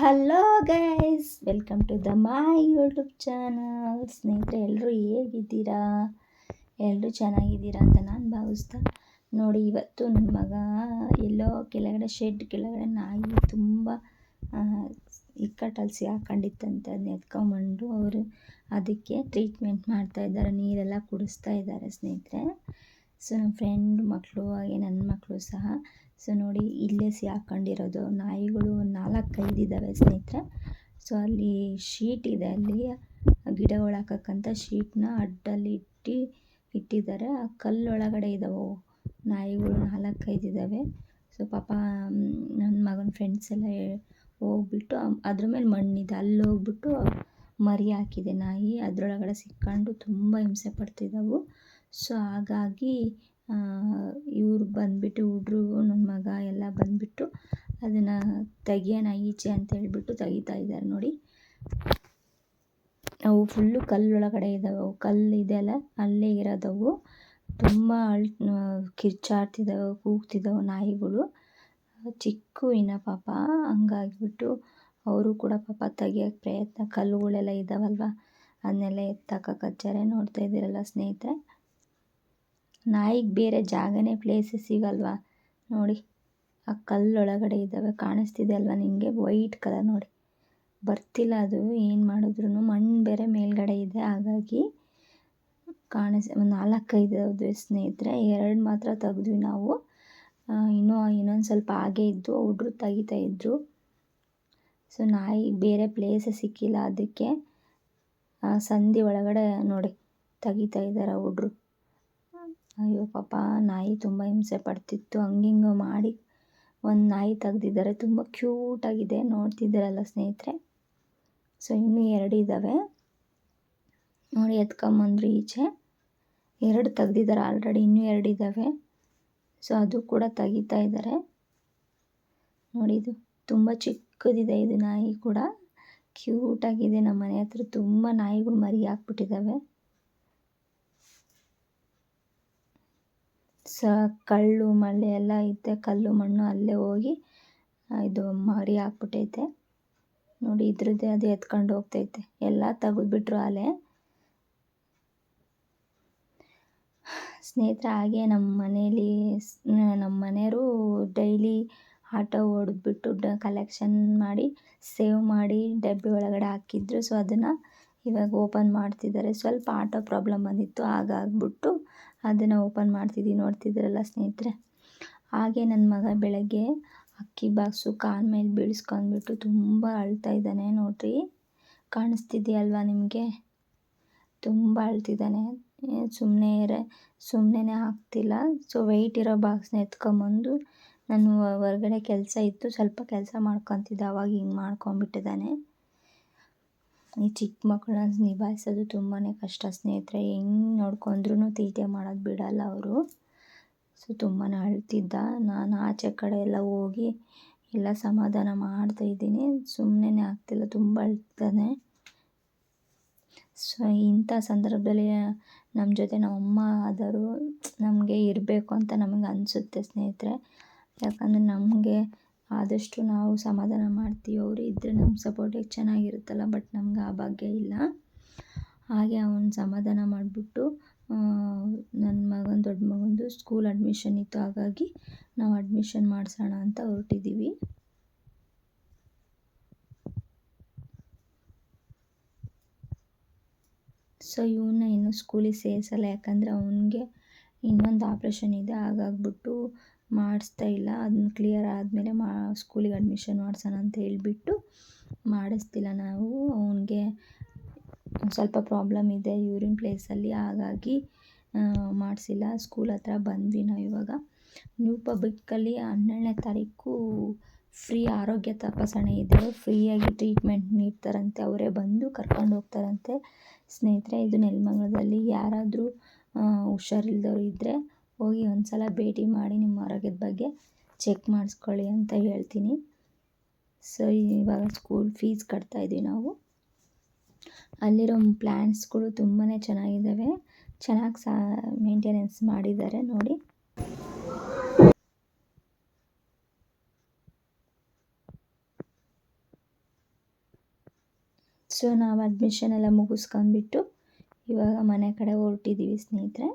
Hello guys welcome to the my YouTube channel ಸ್ನೇಹಿತರೆ ಎಲ್ಲರೂ ಹೇಗಿದ್ದೀರಾ? ಎಲ್ಲರೂ ಚೆನ್ನಾಗಿದ್ದೀರಾ ಅಂತ ನಾನು ಭಾವಿಸ್ತಾ ನೋಡಿ, ಇವತ್ತು ನನ್ನ ಮಗ ಎಲ್ಲೋ ಕೆಳಗಡೆ ಶೆಡ್ ಕೆಳಗಡೆ ನಾಯಿ ತುಂಬ ಇಕ್ಕಟ್ಟಲ್ಸಿ ಹಾಕೊಂಡಿತ್ತಂತೆ ಅದನ್ನ ಎತ್ಕೊಂಬಂಡು ಅವರು. ಅದಕ್ಕೆ ಟ್ರೀಟ್ಮೆಂಟ್ ಮಾಡ್ತಾ ಇದ್ದಾರೆ. ನೀರೆಲ್ಲ ಕುಡಿಸ್ತಾ ಇದ್ದಾರೆ ಸ್ನೇಹಿತರೆ. ಸೊ ನಮ್ಮ ಫ್ರೆಂಡ್ ಮಕ್ಕಳು ಹಾಗೆ ನನ್ನ ಮಕ್ಕಳು ಸಹ ಸೊ ನೋಡಿ, ಇಲ್ಲೇ ಸಿಗಾಕೊಂಡಿರೋದು ನಾಯಿಗಳು ನಾಲ್ಕು ಐದು ಇದ್ದಾವೆ ಸ್ನೇಹಿತರೆ. ಸೊ ಅಲ್ಲಿ ಶೀಟ್ ಇದೆ. ಅಲ್ಲಿ ಗಿಡಗಳು ಹಾಕಕ್ಕಂತ ಶೀಟ್ನ ಅಡ್ಡಲ್ಲಿ ಇಟ್ಟು, ಇಟ್ಟಿದ್ದಾರೆ. ಆ ಕಲ್ಲೊಳಗಡೆ ಇದ್ದಾವೆ ನಾಯಿಗಳು ನಾಲ್ಕೈದು ಇದ್ದಾವೆ ಸೊ ಪಾಪ ನನ್ನ ಮಗನ ಫ್ರೆಂಡ್ಸ್ ಎಲ್ಲ ಹೋಗ್ಬಿಟ್ಟು, ಅದ್ರ ಮೇಲೆ ಮಣ್ಣಿದೆ. ಅಲ್ಲಿ ಹೋಗ್ಬಿಟ್ಟು ಮರಿ ಹಾಕಿದೆ ನಾಯಿ. ಅದರೊಳಗಡೆ ಸಿಕ್ಕೊಂಡು ತುಂಬ ಹಿಂಸೆ ಪಡ್ತಿದ್ದವು. ಸೊ ಹಾಗಾಗಿ ಇವ್ರು ಬಂದುಬಿಟ್ಟು ಹುಡ್ರು ನನ್ನ ಮಗ ಎಲ್ಲ ಬಂದುಬಿಟ್ಟು ಅದನ್ನು ತೆಗಿಯೋಣ ಈಚೆ ಅಂತ ಹೇಳ್ಬಿಟ್ಟು ತೆಗಿತಾ ಇದ್ದಾರೆ ನೋಡಿ. ಅವು ಫುಲ್ಲು ಕಲ್ಲೊಳಗಡೆ ಇದ್ದಾವೆ ಅವು ಕಲ್ಲು ಇದೆಯಲ್ಲ ಅಲ್ಲೇ ಇರೋದವು. ತುಂಬ ಅಳ್ ಕಿರ್ಚಾಡ್ತಿದ್ದಾವೆ ಕೂಗ್ತಿದ್ದಾವೆ ನಾಯಿಗಳು. ಚಿಕ್ಕವಿನ ಪಾಪ. ಹಂಗಾಗಿಬಿಟ್ಟು ಅವರು ಕೂಡ ಪಾಪ ತೆಗಿಯೋಕ್ಕೆ ಪ್ರಯತ್ನ. ಕಲ್ಲುಗಳೆಲ್ಲ ಇದ್ದಾವಲ್ವ ಅದನ್ನೆಲ್ಲ ಎತ್ತಾಕಕ್ಕೆ ನೋಡ್ತಾ ಇದ್ದೀರಲ್ಲ ಸ್ನೇಹಿತರೆ. ನಾಯಿಗೆ ಬೇರೆ ಜಾಗನೇ ಪ್ಲೇಸೇ ಸಿಗಲ್ವಾ? ನೋಡಿ, ಆ ಕಲ್ಲೊಳಗಡೆ ಇದ್ದಾವೆ, ಕಾಣಿಸ್ತಿದೆ ಅಲ್ವಾ ನಿಮಗೆ ವೈಟ್ ಕಲರ್ ನೋಡಿ. ಬರ್ತಿಲ್ಲ ಅದು, ಏನು ಮಾಡಿದ್ರು ಮಣ್ಣು ಬೇರೆ ಮೇಲ್ಗಡೆ ಇದೆ, ಹಾಗಾಗಿ ಕಾಣಿಸ್, ಒಂದು ನಾಲ್ಕೈದು ಸ್ನೇಹಿತರೆ, ಎರಡು ಮಾತ್ರ ತೆಗೆದ್ವಿ ನಾವು. ಇನ್ನೂ, ಇನ್ನೊಂದು ಸ್ವಲ್ಪ ಹಾಗೆ ಇದ್ದು, ಹುಡ್ರು ತೆಗಿತಾ ಇದ್ದರು ಸೊ ನಾಯಿ ಬೇರೆ ಪ್ಲೇಸೇ ಸಿಕ್ಕಿಲ್ಲ ಅದಕ್ಕೆ ಸಂಧಿ ಒಳಗಡೆ ನೋಡಿ, ತೆಗಿತಾ ಇದ್ದಾರೆ ಹುಡ್ರು. ಅಯ್ಯೋ ಪಾಪ, ನಾಯಿ ತುಂಬ ಹಿಂಸೆ ಪಡ್ತಿತ್ತು. ಹಂಗಿಂಗೆ ಮಾಡಿ ಒಂದು ನಾಯಿ ತೆಗ್ದಿದ್ದಾರೆ. ತುಂಬ ಕ್ಯೂಟಾಗಿದೆ ನೋಡ್ತಿದ್ದೀರಲ್ಲ ಸ್ನೇಹಿತರೆ? ಸೊ ಇನ್ನೂ ಎರಡು ಇದ್ದಾವೆ ನೋಡಿ, ಎತ್ಕೊಂಬಂದ್ರು ಈಚೆ. ಎರಡು ತೆಗ್ದಿದ್ದಾರೆ ಆಲ್ರೆಡಿ ಇನ್ನೂ ಎರಡು ಇದ್ದಾವೆ ಸೊ ಅದು ಕೂಡ ತೆಗಿತಾ ಇದ್ದಾರೆ. ನೋಡಿ, ಇದು ತುಂಬ ಚಿಕ್ಕದಿದೆ ಇದು ನಾಯಿ ಕೂಡ. ಕ್ಯೂಟಾಗಿದೆ ನಮ್ಮ ಮನೆ ಹತ್ರ ತುಂಬ ನಾಯಿಗಳು ಮರಿ ಹಾಕ್ಬಿಟ್ಟಿದ್ದಾವೆ ಸ, ಕಳ್ಳು ಮಳೆ ಎಲ್ಲ ಐತೆ ಕಲ್ಲು, ಮಣ್ಣು ಅಲ್ಲೇ ಹೋಗಿ ಇದು ಮರಿ ಹಾಕ್ಬಿಟ್ಟೈತೆ. ನೋಡಿ, ಇದ್ರದ್ದೇ ಅದು ಎತ್ಕೊಂಡು ಹೋಗ್ತೈತೆ. ಎಲ್ಲ ತೆಗೆದ್ಬಿಟ್ರು ಅಲೆ. ಸ್ನೇಹಿತರೆ, ಹಾಗೆ ನಮ್ಮ ಮನೇಲಿ ನಮ್ಮ ಮನೆಯವರು ಡೈಲಿ ಆಟೋ ಹೊಡೆದ್ಬಿಟ್ಟು ಡ, ಕಲೆಕ್ಷನ್ ಮಾಡಿ, ಸೇವ್ ಮಾಡಿ ಡಬ್ಬಿ ಒಳಗಡೆ ಹಾಕಿದ್ರು. ಸೊ, ಅದನ್ನು ಇವಾಗ ಓಪನ್ ಮಾಡ್ತಿದ್ದಾರೆ. ಸ್ವಲ್ಪ ಆಟೋ ಪ್ರಾಬ್ಲಮ್ ಬಂದಿತ್ತು. ಹಾಗಾಗ್ಬಿಟ್ಟು ಅದನ್ನು ಓಪನ್ ಮಾಡ್ತಿದ್ದೀವಿ ನೋಡ್ತಿದ್ದೀರಲ್ಲ ಸ್ನೇಹಿತರೆ? ಹಾಗೆ ನನ್ನ ಮಗ ಬೆಳಗ್ಗೆ ಅಕ್ಕಿ ಬಾಕ್ಸು ಕಾಲ ಮೇಲೆ ಬೀಳಿಸ್ಕೊಂಡ್ಬಿಟ್ಟು ತುಂಬ ಅಳ್ತಾ ಇದ್ದಾನೆ ನೋಡ್ರಿ. ಕಾಣಿಸ್ತಿದೆಯಲ್ವಾ ನಿಮಗೆ? ತುಂಬ ಅಳ್ತಿದ್ದಾನೆ. ಸುಮ್ಮನೆ ಇರೋ ಸುಮ್ಮನೆ ಆಗ್ತಿಲ್ಲ ಸೊ ವೆಯ್ಟ್ ಇರೋ ಬಾಕ್ಸ್ನ ಎತ್ಕೊಂಬಂದು ನಾನು ಹೊರ್ಗಡೆ ಕೆಲಸ ಇತ್ತು. ಸ್ವಲ್ಪ ಕೆಲಸ ಮಾಡ್ಕೊತಿದ್ದೆ. ಅವಾಗ ಹಿಂಗೆ ಮಾಡ್ಕೊಂಬಿಟ್ಟಿದ್ದಾನೆ ಈ ಚಿಕ್ಕ ಮಕ್ಕಳನ್ನ ನಿಭಾಯಿಸೋದು ತುಂಬಾ ಕಷ್ಟ. ಸ್ನೇಹಿತರೆ, ಹೆಂಗೆ ನೋಡ್ಕೊಂಡ್ರೂ ತೀಟೆ ಮಾಡೋದು ಬಿಡಲ್ಲ ಅವರು. ಸೊ ತುಂಬಾ ಅಳ್ತಿದ್ದ. ನಾನು ಆಚೆ ಕಡೆ ಎಲ್ಲ ಹೋಗಿ ಎಲ್ಲ ಸಮಾಧಾನ ಮಾಡ್ತಾ ಇದ್ದೀನಿ. ಸುಮ್ಮನೆ ಆಗ್ತಿಲ್ಲ, ತುಂಬ ಅಳ್ತಾನೆ ಸೊ, ಇಂಥ ಸಂದರ್ಭದಲ್ಲಿ ನಮ್ಮ ಜೊತೆ ನಮ್ಮಮ್ಮ ಆದರೂ ನಮಗೆ ಇರಬೇಕು ಅಂತ ನಮಗೆ ಅನಿಸುತ್ತೆ ಸ್ನೇಹಿತರೆ. ಯಾಕಂದರೆ ನಮಗೆ ಆದಷ್ಟು ನಾವು ಸಮಾಧಾನ ಮಾಡ್ತೀವಿ. ಅವರು ಇದ್ದರೆ ನಮ್ಮ ಸಪೋರ್ಟಿಗೆ ಚೆನ್ನಾಗಿರುತ್ತಲ್ಲ ಬಟ್ ನಮ್ಗೆ ಆ ಭಾಗ್ಯ ಇಲ್ಲ. ಹಾಗೆ ಅವನ ಸಮಾಧಾನ ಮಾಡಿಬಿಟ್ಟು ನನ್ನ ಮಗನ ದೊಡ್ಡ ಮಗಂದು ಸ್ಕೂಲ್ ಅಡ್ಮಿಷನ್ ಇತ್ತು. ಹಾಗಾಗಿ ನಾವು ಅಡ್ಮಿಷನ್ ಮಾಡಿಸೋಣ ಅಂತ ಹೊರಟಿದ್ದೀವಿ ಸೊ ಇವನ್ನ ಇನ್ನೂ ಸ್ಕೂಲಿಗೆ ಸೇರಿಸಲ್ಲ. ಯಾಕಂದರೆ ಅವನಿಗೆ ಇನ್ನೊಂದು ಆಪ್ರೇಷನ್ ಇದೆ. ಹಾಗಾಗ್ಬಿಟ್ಟು ಮಾಡಿಸ್ತಾ ಇಲ್ಲ. ಅದನ್ನ ಕ್ಲಿಯರ್ ಆದಮೇಲೆ ಮಾ ಸ್ಕೂಲಿಗೆ ಅಡ್ಮಿಷನ್ ಮಾಡ್ಸೋಣ ಅಂತ ಹೇಳಿಬಿಟ್ಟು ಮಾಡಿಸ್ತಿಲ್ಲ ನಾವು. ಅವನಿಗೆ ಸ್ವಲ್ಪ ಪ್ರಾಬ್ಲಮ್ ಇದೆ ಯೂರಿನ್ ಪ್ಲೇಸಲ್ಲಿ ಹಾಗಾಗಿ ಮಾಡಿಸಿಲ್ಲ. ಸ್ಕೂಲ್ ಹತ್ರ ಬಂದ್ವಿ ನಾವು ಇವಾಗ. ನ್ಯೂ ಪಬ್ಲಿಕ್ಕಲ್ಲಿ ಹನ್ನೆರಡನೇ ತಾರೀಕು ಫ್ರೀ ಆರೋಗ್ಯ ತಪಾಸಣೆ ಇದೆ. ಫ್ರೀಯಾಗಿ ಟ್ರೀಟ್ಮೆಂಟ್ ನೀಡ್ತಾರಂತೆ. ಅವರೇ ಬಂದು ಕರ್ಕೊಂಡು ಹೋಗ್ತಾರಂತೆ. ಸ್ನೇಹಿತರೆ, ಇದು ನೆಲಮಂಗಲದಲ್ಲಿ ಯಾರಾದರೂ ಹುಷಾರಿಲ್ದವ್ರು ಇದ್ದರೆ ಹೋಗಿ ಒಂದು ಸಲ ಭೇಟಿ ಮಾಡಿ ನಿಮ್ಮ ಆರೋಗ್ಯದ ಬಗ್ಗೆ ಚೆಕ್ ಮಾಡಿಸ್ಕೊಳ್ಳಿ ಅಂತ ಹೇಳ್ತೀನಿ. ಸೊ ಇವಾಗ ಸ್ಕೂಲ್ ಫೀಸ್ ಕಟ್ತಾಯಿದ್ದೀವಿ ನಾವು. ಅಲ್ಲಿರೋ ಪ್ಲ್ಯಾನ್ಸ್ಗಳು ತುಂಬಾ ಚೆನ್ನಾಗಿದ್ದಾವೆ ಚೆನ್ನಾಗಿ ಸಾ ಮೇಂಟೆನೆನ್ಸ್ ಮಾಡಿದ್ದಾರೆ ನೋಡಿ. ಸೊ ನಾವು ಅಡ್ಮಿಷನ್ ಎಲ್ಲ ಮುಗಿಸ್ಕೊಂಡ್ಬಿಟ್ಟು ಇವಾಗ ಮನೆ ಕಡೆ ಹೊರಟಿದ್ದೀವಿ ಸ್ನೇಹಿತರೆ.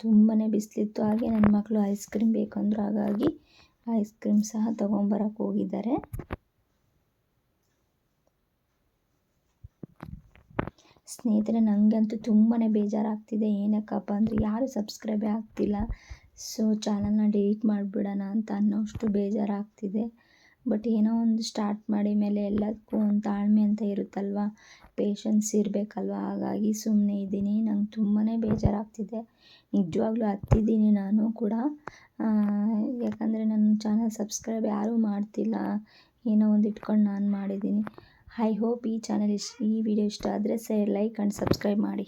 ತುಂಬಾ ಬಿಸಿಲಿತ್ತು. ಹಾಗೆ ನನ್ನ ಮಕ್ಕಳು ಐಸ್ ಕ್ರೀಮ್ ಬೇಕಂದ್ರು ಹಾಗಾಗಿ ಐಸ್ ಕ್ರೀಮ್ ಸಹ ತೊಗೊಂಬರಕ್ಕೆ ಹೋಗಿದ್ದಾರೆ. ಸ್ನೇಹಿತರೆ ನನಗಂತೂ ತುಂಬಾ ಬೇಜಾರಾಗ್ತಿದೆ. ಏನಕ್ಕಪ್ಪ ಅಂದರೆ ಯಾರು ಸಬ್ಸ್ಕ್ರೈಬೇ ಆಗ್ತಿಲ್ಲ. ಸೊ ಚಾನಲ್ನ ಡಿಲೀಟ್ ಮಾಡಿಬಿಡೋಣ ಅಂತ ಅನ್ನೋಷ್ಟು ಬೇಜಾರಾಗ್ತಿದೆ. ಬಟ್ ಏನೋ ಒಂದು ಸ್ಟಾರ್ಟ್ ಮಾಡಿ ಮೇಲೆ ಎಲ್ಲದಕ್ಕೂ ಒಂದು ತಾಳ್ಮೆ ಅಂತ ಇರುತ್ತಲ್ವ? ಪೇಷನ್ಸ್ ಇರಬೇಕಲ್ವ? ಹಾಗಾಗಿ ಸುಮ್ಮನೆ ಇದ್ದೀನಿ. ನಂಗೆ ತುಂಬಾ ಬೇಜಾರಾಗ್ತಿದೆ. ನಿಜವಾಗ್ಲೂ ಹತ್ತಿದ್ದೀನಿ ನಾನು ಕೂಡ. ಯಾಕಂದರೆ ನನ್ನ ಚಾನಲ್ ಸಬ್ಸ್ಕ್ರೈಬ್ ಯಾರೂ ಮಾಡ್ತಿಲ್ಲ. ಏನೋ ಒಂದು ಇಟ್ಕೊಂಡು ನಾನು ಮಾಡಿದ್ದೀನಿ. ಐ ಹೋಪ್ ಈ ಚಾನಲ್ ಇಷ್ಟ ಈ ವಿಡಿಯೋ ಇಷ್ಟ ಆದರೆ ಸೇ ಲೈಕ್ ಆ್ಯಂಡ್ ಸಬ್ಸ್ಕ್ರೈಬ್ ಮಾಡಿ.